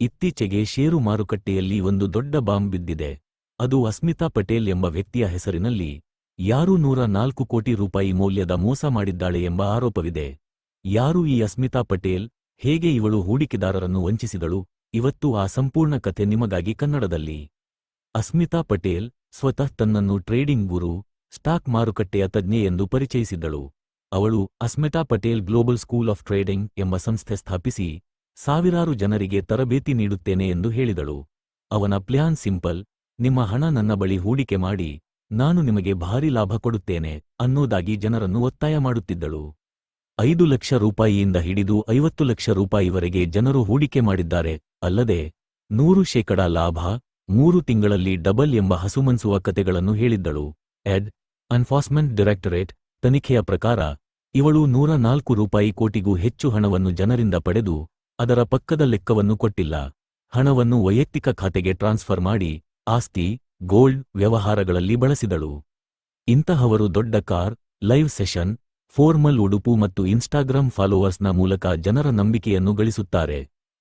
ಇತ್ತೀಚೆಗೆ ಷೇರು ಮಾರುಕಟ್ಟೆಯಲ್ಲಿ ಒಂದು ದೊಡ್ಡ ಬಾಂಬ್ ಬಿದ್ದಿದೆ. ಅದು ಅಸ್ಮಿತಾ ಪಟೇಲ್ ಎಂಬ ವ್ಯಕ್ತಿಯ ಹೆಸರಿನಲ್ಲಿ ಯಾರು ನೂರ ನಾಲ್ಕು ಕೋಟಿ ರೂಪಾಯಿ ಮೌಲ್ಯದ ಮೋಸ ಮಾಡಿದ್ದಾಳೆ ಎಂಬ ಆರೋಪವಿದೆ. ಯಾರು ಈ ಅಸ್ಮಿತಾ ಪಟೇಲ್, ಹೇಗೆ ಇವಳು ಹೂಡಿಕೆದಾರರನ್ನು ವಂಚಿಸಿದಳು, ಇವತ್ತು ಆ ಸಂಪೂರ್ಣ ಕಥೆ ನಿಮಗಾಗಿ ಕನ್ನಡದಲ್ಲಿ. ಅಸ್ಮಿತಾ ಪಟೇಲ್ ಸ್ವತಃ ತನ್ನನ್ನು ಟ್ರೇಡಿಂಗ್ ಗುರು, ಸ್ಟಾಕ್ ಮಾರುಕಟ್ಟೆಯ ತಜ್ಞೆ ಎಂದು ಪರಿಚಯಿಸಿದ್ದಳು. ಅವಳು Asmita Patel global school of trading ಎಂಬ ಸಂಸ್ಥೆ ಸ್ಥಾಪಿಸಿ ಸಾವಿರಾರು ಜನರಿಗೆ ತರಬೇತಿ ನೀಡುತ್ತೇನೆ ಎಂದು ಹೇಳಿದಳು. ಅವನ ಪ್ಲ್ಯಾನ್ ಸಿಂಪಲ್, ನಿಮ್ಮ ಹಣ ನನ್ನ ಬಳಿ ಹೂಡಿಕೆ ಮಾಡಿ, ನಾನು ನಿಮಗೆ ಭಾರಿ ಲಾಭ ಕೊಡುತ್ತೇನೆ ಅನ್ನೋದಾಗಿ ಜನರನ್ನು ಒತ್ತಾಯ ಮಾಡುತ್ತಿದ್ದಳು. ಐದು ಲಕ್ಷ ರೂಪಾಯಿಯಿಂದ ಹಿಡಿದು ಐವತ್ತು ಲಕ್ಷ ರೂಪಾಯಿವರೆಗೆ ಜನರು ಹೂಡಿಕೆ ಮಾಡಿದ್ದಾರೆ, ಅಲ್ಲದೆ ನೂರು ಶೇಕಡ ಲಾಭ, ಮೂರು ತಿಂಗಳಲ್ಲಿ ಡಬಲ್ ಎಂಬ ಹಸುಮನ್ಸುವ ಕತೆಗಳನ್ನು ಹೇಳಿದ್ದಳು. ಎಡ್ ಅನ್ಫಾರ್ಸ್ಮೆಂಟ್ ಡೈರೆಕ್ಟರೇಟ್, ತನಿಖೆಯ ಪ್ರಕಾರ, ಇವಳು ನೂರ ನಾಲ್ಕು ರೂಪಾಯಿ ಕೋಟಿಗೂ ಹೆಚ್ಚು ಹಣವನ್ನು ಜನರಿಂದ ಪಡೆದು ಅದರ ಪಕ್ಕದ ಲೆಕ್ಕವನ್ನು ಕೊಟ್ಟಿಲ್ಲ. ಹಣವನ್ನು ವೈಯಕ್ತಿಕ ಖಾತೆಗೆ ಟ್ರಾನ್ಸ್ಫರ್ ಮಾಡಿ ಆಸ್ತಿ, ಗೋಲ್ಡ್ ವ್ಯವಹಾರಗಳಲ್ಲಿ ಬಳಸಿದಳು. ಇಂತಹವರು ದೊಡ್ಡ ಕಾರ್, ಲೈವ್ ಸೆಷನ್, ಫೋರ್ಮಲ್ ಉಡುಪು ಮತ್ತು ಇನ್ಸ್ಟಾಗ್ರಾಂ ಫಾಲೋವರ್ಸ್ನ ಮೂಲಕ ಜನರ ನಂಬಿಕೆಯನ್ನು ಗಳಿಸುತ್ತಾರೆ.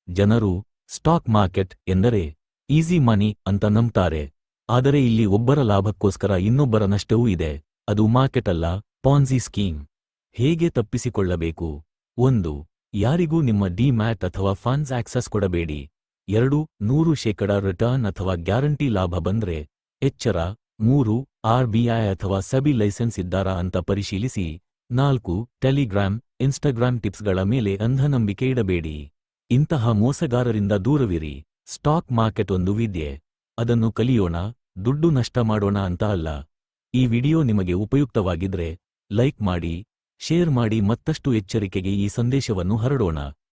ಜನರು, ಸ್ಟಾಕ್ ಮಾರ್ಕೆಟ್ ಎಂದರೆ ಈಸಿ ಮನಿ ಅಂತ ನಂಬ್ತಾರೆ. ಆದರೆ ಇಲ್ಲಿ ಒಬ್ಬರ ಲಾಭಕ್ಕೋಸ್ಕರ ಇನ್ನೊಬ್ಬರ ನಷ್ಟವೂ ಇದೆ. ಅದು ಮಾರ್ಕೆಟ್ ಅಲ್ಲ, ಪಾನ್ಸಿ ಸ್ಕೀಮ್. ಹೇಗೆ ತಪ್ಪಿಸಿಕೊಳ್ಳಬೇಕು? ಒಂದು ಯಾರಿಗೂ ನಿಮ್ಮ ಡಿಮ್ಯಾಟ್ ಅಥವಾ ಫಂಡ್ಸ್ ಆಕ್ಸೆಸ್ ಕೊಡಬೇಡಿ. ಎರಡು, ನೂರು ಶೇಕಡ ರಿಟರ್ನ್ ಅಥವಾ ಗ್ಯಾರಂಟಿ ಲಾಭ ಬಂದ್ರೆ, ಎಚ್ಚರ, ಮೂರು ಆರ್ಬಿಐ ಅಥವಾ ಸಬಿ ಲೈಸೆನ್ಸ್ ಇದ್ದಾರಾ ಅಂತ ಪರಿಶೀಲಿಸಿ. ನಾಲ್ಕು, ಟೆಲಿಗ್ರಾಮ್ ಇನ್ಸ್ಟಾಗ್ರಾಂ ಟಿಪ್ಸ್ಗಳ ಮೇಲೆ ಅಂಧನಂಬಿಕೆ ಇಡಬೇಡಿ. ಇಂತಹ ಮೋಸಗಾರರಿಂದ ದೂರವಿರಿ. ಸ್ಟಾಕ್ ಮಾರ್ಕೆಟ್ ಒಂದು ವಿದ್ಯೆ. ಅದನ್ನು ಕಲಿಯೋಣ, ದುಡ್ಡು ನಷ್ಟ ಮಾಡೋಣ ಅಂತ ಅಲ್ಲ. ಈ ವಿಡಿಯೋ ನಿಮಗೆ ಉಪಯುಕ್ತವಾಗಿದ್ರೆ, ಲೈಕ್ ಮಾಡಿ ಶೇರ್ ಮಾಡಿ ಮತ್ತಷ್ಟು ಎಚ್ಚರಿಕೆಗೆ ಈ ಸಂದೇಶವನ್ನು ಹರಡೋಣ.